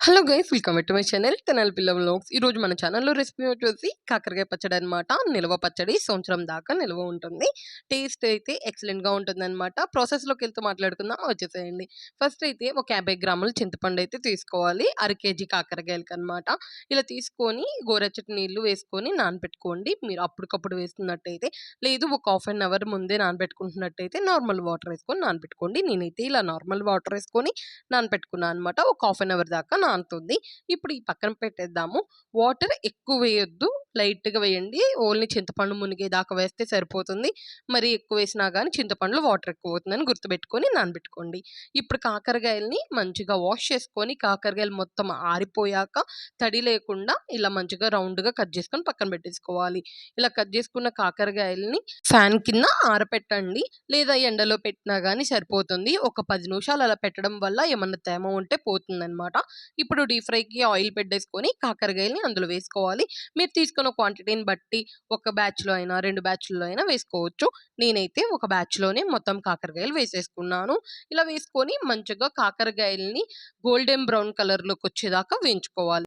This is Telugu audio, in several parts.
Hello guys welcome to my channel Tenali పిల్ల వ్లాగ్స్. ఈరోజు మన ఛానల్లో రెసిపీ వచ్చేసి కాకరకాయ పచ్చడి అనమాట నిల్వ పచ్చడి సంవత్సరం దాకా నిల్వ ఉంటుంది. టేస్ట్ అయితే ఎక్సలెంట్గా ఉంటుంది అనమాట ప్రాసెస్లోకి వెళ్తూ మాట్లాడుకుందాం వచ్చేసేయండి. ఫస్ట్ అయితే ఒక యాభై గ్రాముల చింతపండు అయితే తీసుకోవాలి. అర కేజీ కాకరకాయలకి అనమాట ఇలా తీసుకొని గోరెచ్చటి నీళ్ళు వేసుకొని నానబెట్టుకోండి మీరు అప్పటికప్పుడు వేస్తున్నట్టయితే లేదు ఒక హాఫ్ అన్ అవర్ ముందే నానబెట్టుకుంటున్నట్టయితే నార్మల్ వాటర్ వేసుకొని నానబెట్టుకోండి నేనైతే ఇలా నార్మల్ వాటర్ వేసుకొని నానబెట్టుకున్నాను అనమాట ఒక హాఫ్ అన్ అవర్ దాకా నానుతుంది ఇప్పుడు ఈ పక్కన పెట్టేద్దాము. వాటర్ ఎక్కువ వేయొద్దు. లైట్గా వేయండి. ఓన్లీ చింతపండు మునిగేదాకా వేస్తే సరిపోతుంది. మరి ఎక్కువ వేసినా కానీ చింతపండులో వాటర్ ఎక్కువ అవుతుందని గుర్తుపెట్టుకొని నానబెట్టుకోండి. ఇప్పుడు కాకరకాయలని మంచిగా వాష్ చేసుకొని కాకరకాయలు మొత్తం ఆరిపోయాక తడి లేకుండా ఇలా మంచిగా రౌండ్గా కట్ చేసుకొని పక్కన పెట్టేసుకోవాలి. ఇలా కట్ చేసుకున్న కాకరకాయలని ఫ్యాన్ కింద ఆరపెట్టండి. లేదా ఎండలో పెట్టినా కానీ సరిపోతుంది. ఒక పది నిమిషాలు అలా పెట్టడం వల్ల ఏమన్నా తేమ ఉంటే పోతుందన్నమాట. ఇప్పుడు డీప్ ఫ్రైకి ఆయిల్ పెట్టేసుకొని కాకరకాయలని అందులో వేసుకోవాలి. మీరు తీసుకున్న క్వాంటిటీని బట్టి ఒక బ్యాచ్లో అయినా రెండు బ్యాచ్లో అయినా వేసుకోవచ్చు. నేనైతే ఒక బ్యాచ్లోనే మొత్తం కాకరకాయలు వేసేసుకున్నాను. ఇలా వేసుకొని మంచిగా కాకరకాయలని గోల్డెన్ బ్రౌన్ కలర్లోకి వచ్చేదాకా వేయించుకోవాలి.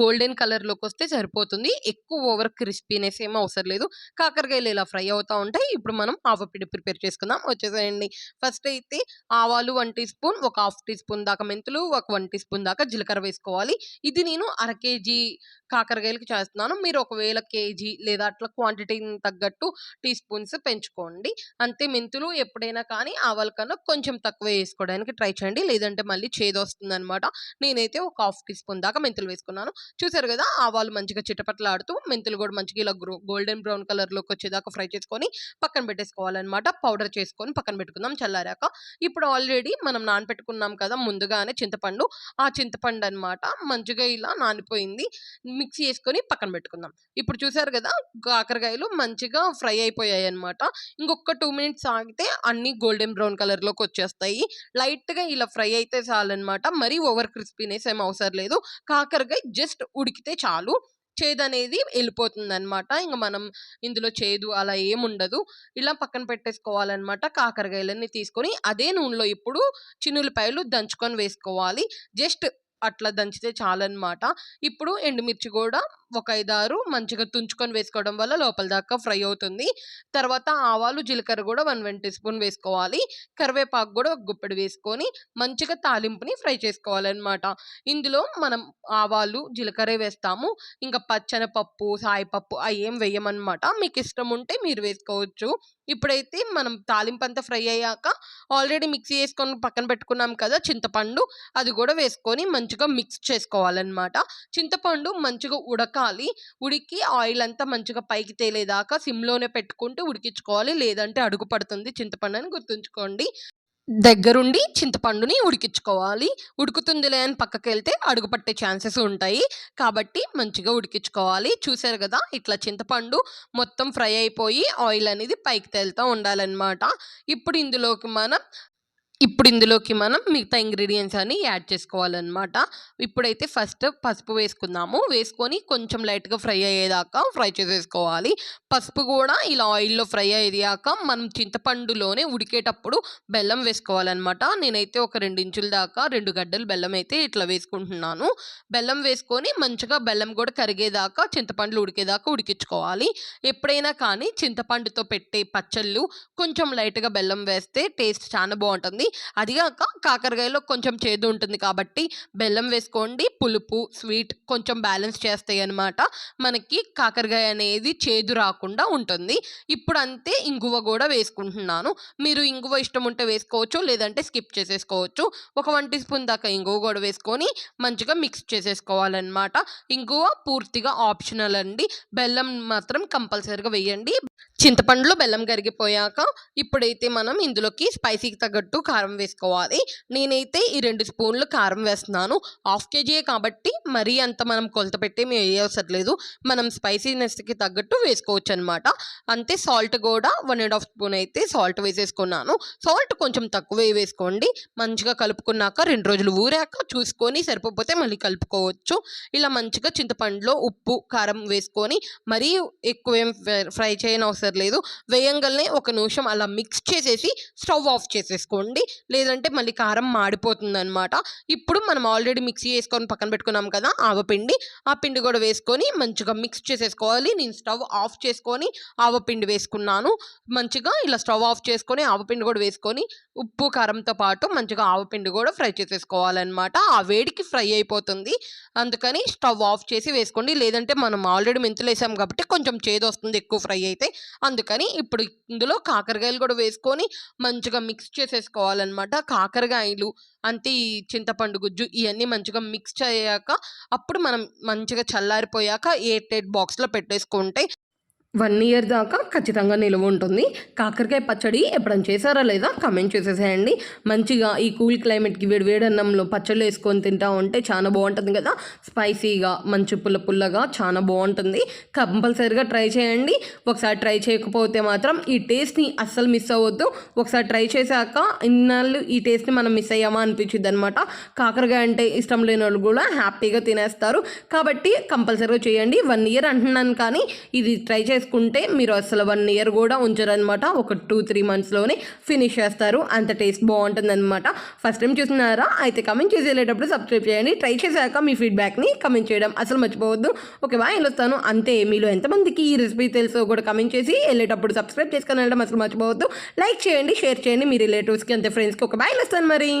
గోల్డెన్ కలర్లోకి వస్తే సరిపోతుంది. ఎక్కువ ఓవర్ క్రిస్పీనెస్ ఏం అవసరం లేదు. కాకరకాయలు ఇలా ఫ్రై అవుతూ ఉంటాయి. ఇప్పుడు మనం ఆవపిడి ప్రిపేర్ చేసుకుందాం. వచ్చేసేయండి. ఫస్ట్ అయితే ఆవాలు వన్ టీ స్పూన్ ఒక హాఫ్ టీ స్పూన్ దాకా మెంతులు ఒక వన్ టీ స్పూన్ దాకా జీలకర్ర వేసుకోవాలి. ఇది నేను అర కేజీ కాకరకాయలకి చేస్తున్నాను. మీరు ఒకవేళ కేజీ లేదా అట్లా క్వాంటిటీని తగ్గట్టు టీ స్పూన్స్ పెంచుకోండి. అంతే మెంతులు ఎప్పుడైనా కానీ ఆవాల కన్నా కొంచెం తక్కువ వేసుకోవడానికి ట్రై చేయండి. లేదంటే మళ్ళీ చేదొస్తుంది అనమాట నేనైతే ఒక హాఫ్ టీ స్పూన్ దాకా మెంతులు వేసుకున్నాను. చూసారు కదా ఆవాలు మంచిగా చిటపట్లాడుతూ మెంతులు కూడా మంచిగా ఇలా గోల్డెన్ బ్రౌన్ కలర్లోకి వచ్చేదాకా ఫ్రై చేసుకొని పక్కన పెట్టేసుకోవాలన్నమాట. పౌడర్ చేసుకొని పక్కన పెట్టుకుందాం చల్లారాక. ఇప్పుడు ఆల్రెడీ మనం నానపెట్టుకున్నాం కదా ముందుగానే చింతపండు. ఆ చింతపండు అనమాట మంచిగా ఇలా నానిపోయింది. మిక్సీ చేసుకొని పక్కన పెట్టుకుందాం. ఇప్పుడు చూసారు కదా కాకరకాయలు మంచిగా ఫ్రై అయిపోయాయి అనమాట ఇంకొక టూ మినిట్స్ ఆగితే అన్ని గోల్డెన్ బ్రౌన్ కలర్లోకి వచ్చేస్తాయి. లైట్గా ఇలా ఫ్రై అయితే చాలన్నమాట. మరీ ఓవర్ క్రిస్పీనెస్ ఏం అవసరం లేదు. కాకరకాయ జస్ట్ ఉడికితే చాలు. చేదు అనేది వెళ్ళిపోతుంది అనమాట ఇంకా మనం ఇందులో చేదు అలా ఏముండదు ఇలా పక్కన పెట్టేసుకోవాలన్నమాట కాకరకాయలన్నీ తీసుకొని. అదే నూనెలో ఇప్పుడు చిన్నులపాయలు దంచుకొని వేసుకోవాలి. జస్ట్ అట్లా దంచితే చాలన్నమాట ఇప్పుడు ఎండుమిర్చి కూడా ఒక ఐదారు మంచిగా తుంచుకొని వేసుకోవడం వల్ల లోపల దాకా ఫ్రై అవుతుంది. తర్వాత ఆవాలు జీలకర్ర కూడా వన్ వన్ టీ స్పూన్ వేసుకోవాలి. కరివేపాకు కూడా ఒక గుప్పెడు వేసుకొని మంచిగా తాలింపుని ఫ్రై చేసుకోవాలన్నమాట. ఇందులో మనం ఆవాలు జీలకర్ర వేస్తాము. ఇంకా పచ్చనపప్పు సాయిపప్పు అవి ఏం వేయమన్నమాట. మీకు ఇష్టం ఉంటే మీరు వేసుకోవచ్చు. ఇప్పుడైతే మనం తాలింపు అంతా ఫ్రై అయ్యాక ఆల్రెడీ మిక్సీ వేసుకొని పక్కన పెట్టుకున్నాం కదా చింతపండు అది కూడా వేసుకొని మంచిగా మిక్స్ చేసుకోవాలన్నమాట. చింతపండు మంచిగా ఉడక ఉడకాలి. ఉడికి ఆయిల్ అంతా మంచిగా పైకి తేలేదాకా సిమ్లోనే పెట్టుకుంటూ ఉడికించుకోవాలి. లేదంటే అడుగు పడుతుంది చింతపండు అని గుర్తుంచుకోండి. దగ్గరుండి చింతపండుని ఉడికించుకోవాలి. ఉడుకుతుందిలే అని పక్కకి వెళ్తే అడుగు పట్టే ఛాన్సెస్ ఉంటాయి. కాబట్టి మంచిగా ఉడికించుకోవాలి. చూసారు కదా ఇట్లా చింతపండు మొత్తం ఫ్రై అయిపోయి ఆయిల్ అనేది పైకి తేలుతూ ఉండాలన్నమాట. ఇప్పుడు ఇందులోకి మనం ఇప్పుడు ఇందులోకి మనం మిగతా ఇంగ్రీడియంట్స్ అని యాడ్ చేసుకోవాలన్నమాట. ఇప్పుడైతే ఫస్ట్ పసుపు వేసుకుందాము. వేసుకొని కొంచెం లైట్గా ఫ్రై అయ్యేదాకా ఫ్రై చేసేసుకోవాలి. పసుపు కూడా ఇలా ఆయిల్లో ఫ్రై అయ్యాక మనం చింతపండులోనే ఉడికేటప్పుడు బెల్లం వేసుకోవాలన్నమాట. నేనైతే ఒక రెండు ఇంచుల దాకా రెండు గడ్డలు బెల్లం అయితే ఇట్లా వేసుకుంటున్నాను. బెల్లం వేసుకొని మంచిగా బెల్లం కూడా కరిగేదాకా చింతపండులు ఉడికేదాకా ఉడికించుకోవాలి. ఎప్పుడైనా కానీ చింతపండుతో పెట్టే పచ్చళ్ళు కొంచెం లైట్గా బెల్లం వేస్తే టేస్ట్ చాలా బాగుంటుంది. అదిగాక కాకరకాయలో కొంచెం చేదు ఉంటుంది కాబట్టి బెల్లం వేసుకోండి పులుపు స్వీట్ కొంచెం బ్యాలెన్స్ చేస్తాయి అనమాట మనకి కాకరకాయ అనేది చేదు రాకుండా ఉంటుంది. ఇప్పుడు అంతే ఇంగువ కూడా వేసుకుంటున్నాను. మీరు ఇంగువ ఇష్టం ఉంటే వేసుకోవచ్చు లేదంటే స్కిప్ చేసేసుకోవచ్చు. ఒక వన్ టీ స్పూన్ దాకా ఇంగువ కూడా వేసుకొని మంచిగా మిక్స్ చేసేసుకోవాలన్నమాట. ఇంగువ పూర్తిగా ఆప్షనల్ అండి. బెల్లం మాత్రం కంపల్సరీగా వేయండి. చింతపండులో బెల్లం కరిగిపోయాక ఇప్పుడైతే మనం ఇందులోకి స్పైసీకి తగ్గట్టు కారం కారం వేసుకోవాలి. నేనైతే ఈ రెండు స్పూన్లు కారం వేస్తున్నాను. హాఫ్ కేజీయే కాబట్టి మరీ అంత మనం కొలత పెట్టి మేము వేయవసరం లేదు. మనం స్పైసీనెస్కి తగ్గట్టు వేసుకోవచ్చు అనమాట అంతే సాల్ట్ కూడా వన్ అండ్ హాఫ్ స్పూన్ అయితే సాల్ట్ వేసేసుకున్నాను. సాల్ట్ కొంచెం తక్కువే వేసుకోండి. మంచిగా కలుపుకున్నాక రెండు రోజులు ఊరాక చూసుకొని సరిపోతే మళ్ళీ కలుపుకోవచ్చు. ఇలా మంచిగా చింతపండులో ఉప్పు కారం వేసుకొని మరీ ఎక్కువ ఏం ఫ్రై చేయని అవసరం లేదు. వేయంగానే ఒక నిమిషం అలా మిక్స్ చేసేసి స్టవ్ ఆఫ్ చేసేసుకోండి. లేదంటే మళ్ళీ కారం మాడిపోతుందనమాట ఇప్పుడు మనం ఆల్రెడీ మిక్సీ వేసుకొని పక్కన పెట్టుకున్నాం కదా ఆవపిండి. ఆ పిండి కూడా వేసుకొని మంచిగా మిక్స్ చేసేసుకోవాలి. నేను స్టవ్ ఆఫ్ చేసుకొని ఆవపిండి వేసుకున్నాను. మంచిగా ఇలా స్టవ్ ఆఫ్ చేసుకొని ఆవపిండి కూడా వేసుకొని ఉప్పు కారంతో పాటు మంచిగా ఆవపిండి కూడా ఫ్రై చేసేసుకోవాలన్నమాట. ఆ వేడికి ఫ్రై అయిపోతుంది. అందుకని స్టవ్ ఆఫ్ చేసి వేసుకోండి. లేదంటే మనం ఆల్రెడీ మెంతులు వేసాం కాబట్టి కొంచెం చేదు వస్తుంది ఎక్కువ ఫ్రై అయితే. అందుకని ఇప్పుడు ఇందులో కాకరకాయలు కూడా వేసుకొని మంచిగా మిక్స్ చేసేసుకోవాలన్నమాట. కాకరకాయలు అంతే ఈ చింతపండు గుజ్జు ఇవన్నీ మంచిగా మిక్స్ అయ్యాక అప్పుడు మనం మంచిగా చల్లారిపోయాక ఎయిర్ టైట్ బాక్స్లో పెట్టేసుకుంటే వన్ ఇయర్ దాకా ఖచ్చితంగా నిలువ ఉంటుంది. కాకరకాయ పచ్చడి ఎప్పుడైనా చేశారా లేదా? కమెంట్ చేసేసేయండి. మంచిగా ఈ కూల్ క్లైమేట్కి వేడి వేడి అన్నంలో పచ్చళ్ళు వేసుకొని తింటా ఉంటే చాలా బాగుంటుంది కదా? స్పైసీగా మంచి పుల్ల పుల్లగా చాలా బాగుంటుంది. కంపల్సరీగా ట్రై చేయండి. ఒకసారి ట్రై చేయకపోతే మాత్రం ఈ టేస్ట్ని అస్సలు మిస్ అవ్వద్దు. ఒకసారి ట్రై చేశాక ఇన్నాళ్ళు ఈ టేస్ట్ని మనం మిస్ అయ్యామా అనిపించింది అనమాట కాకరకాయ అంటే ఇష్టం లేని వాళ్ళు కూడా హ్యాపీగా తినేస్తారు. కాబట్టి కంపల్సరీగా చేయండి. వన్ ఇయర్ అంటున్నాను కానీ ఇది ట్రై చేసుకుంటే మీరు అసలు వన్ ఇయర్ కూడా ఉంచరనమాట ఒక టూ త్రీ మంత్స్లోనే ఫినిష్ చేస్తారు. అంత టేస్ట్ బాగుంటుందన్నమాట. ఫస్ట్ టైం చూస్తున్నారా? అయితే కమెంట్ చేసి వెళ్ళేటప్పుడు సబ్స్క్రైబ్ చేయండి. ట్రై చేశాక మీ ఫీడ్బ్యాక్ని కమెంట్ చేయడం అసలు మర్చిపోవద్దు. ఓకే బాయ్ వెళ్ళొస్తాను అంతే మీలో ఎంతమందికి ఈ రెసిపీ తెలుసో కూడా కమెంట్ చేసి వెళ్ళేటప్పుడు సబ్స్క్రైబ్ చేసుకొని వెళ్ళడం అసలు మర్చిపోవద్దు. లైక్ చేయండి షేర్ చేయండి. మీ రిలేటివ్స్కి అంతే ఫ్రెండ్స్కి. ఒక బాయ్ వెళ్ళొస్తాను మరి.